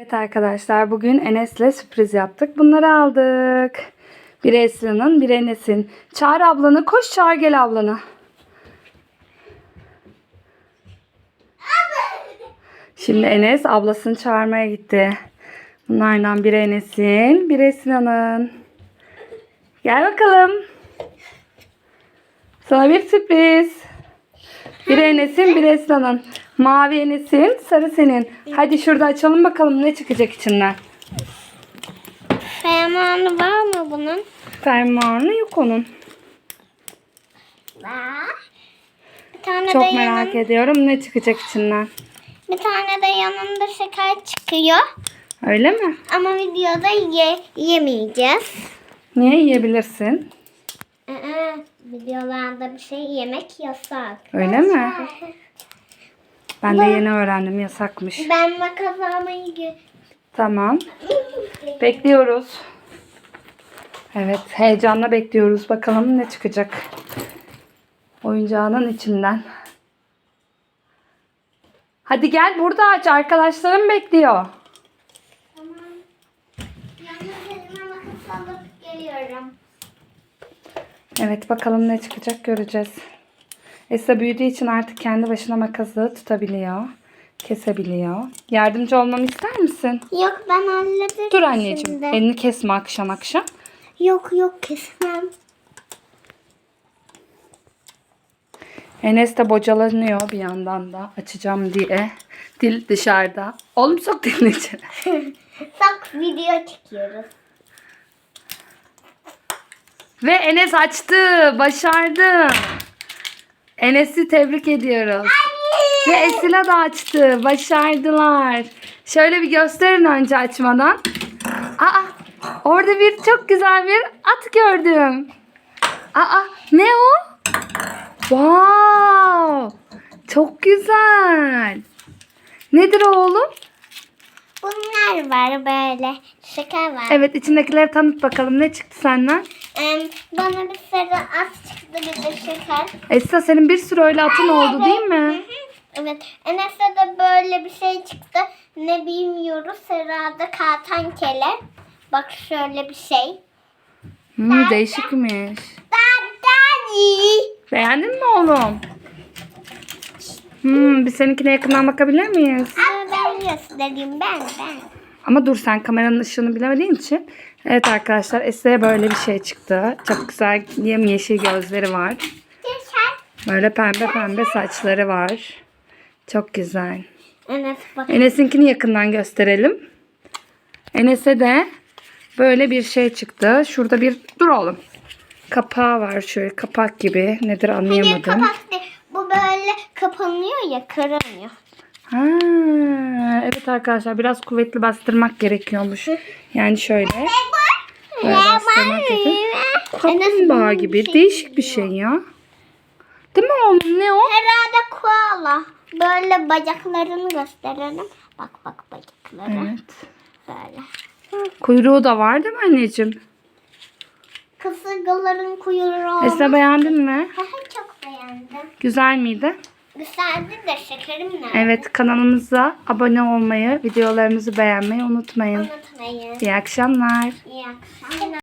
Evet arkadaşlar bugün Enes'le sürpriz yaptık. Bunları aldık. Biri Esra'nın, biri Enes'in. Çağır ablanı, koş çağır gel ablanı. Şimdi Enes ablasını çağırmaya gitti. Bunlardan biri Enes'in, biri Esra'nın. Gel bakalım. Sana bir sürpriz. Biri Enes'in, biri Esra'nın. Mavi Enes'in, sarı senin. Hadi şurada açalım bakalım ne çıkacak içinden. Fermanı var mı bunun? Fermuarı yok onun. Var. Bir tane Çok de merak yanın- ediyorum ne çıkacak içinden. Bir tane de yanında şeker çıkıyor. Öyle mi? Ama videoda ye, yemeyeceğiz. Niye yiyebilirsin? Aa, videolarda bir şey yemek yasak. Öyle mi? Ben de yeni öğrendim yasakmış. Ben makas almayı gö- Tamam. Bekliyoruz. Evet heyecanla bekliyoruz. Bakalım ne çıkacak. Oyuncağının içinden. Hadi gel burada aç. Arkadaşlarım bekliyor. Tamam. Yalnız elime makas alıp geliyorum. Evet bakalım ne çıkacak göreceğiz. Esra büyüdüğü için artık kendi başına makası tutabiliyor. Kesebiliyor. Yardımcı olmamı ister misin? Yok ben hallederim Dur anneciğim. şimdi. Elini kesme akşam akşam. Yok yok kesmem. Enes de bocalanıyor bir yandan da açacağım diye. Dil dışarıda. Oğlum sok dilini içeri. Bak video çekiyoruz. Ve Enes açtı. Başardı. Enes'i tebrik ediyoruz. Ve Esila da açtı. Başardılar. Şöyle bir gösterin önce açmadan. Aa, orada bir çok güzel bir at gördüm. Aa, ne o? Wow! Çok güzel. Nedir o oğlum? Bunlar var böyle. Şeker var. Evet içindekileri tanıt bakalım. Ne çıktı senden? Bana bir sarı at çıktı bir de şeker. Esra senin bir sürü öyle atın oldu değil mi? Evet. Enes'e de böyle bir şey çıktı. Ne bilmiyoruz. Herhalde kartankele. Bak şöyle bir şey. Hmm, değişikmiş. Daddy. Beğendin mi oğlum? Hmm, bir seninkine yakından bakabilir miyiz? Ben göstereyim ben ben. Ama dur sen kameranın ışığını bilemediğin için. Evet arkadaşlar Esra'ya böyle bir şey çıktı. Çok güzel yemyeşil gözleri var. Böyle pembe pembe saçları var. Çok güzel. Enes bak. Enes'inkini yakından gösterelim. Enes'e de böyle bir şey çıktı. Şurada bir dur oğlum. Kapağı var şöyle kapak gibi. Nedir anlayamadım. kapak değil. Bu böyle kapanıyor ya kırılmıyor. Ha, evet arkadaşlar biraz kuvvetli bastırmak gerekiyormuş. Yani şöyle. Böyle bastırmak gibi. Kaplumbağa gibi değişik bir şey ya. Değil mi oğlum ne o? Herhalde koala. Böyle bacaklarını gösterelim. Bak bak bacakları. Evet. Böyle. Kuyruğu da var değil mi anneciğim? Kasırgaların kuyruğu. Esra beğendin mi? Çok beğendim. Güzel miydi? Güzeldi de şekerim nerede? Evet kanalımıza abone olmayı, videolarımızı beğenmeyi unutmayın. Unutmayın. İyi akşamlar. İyi akşamlar.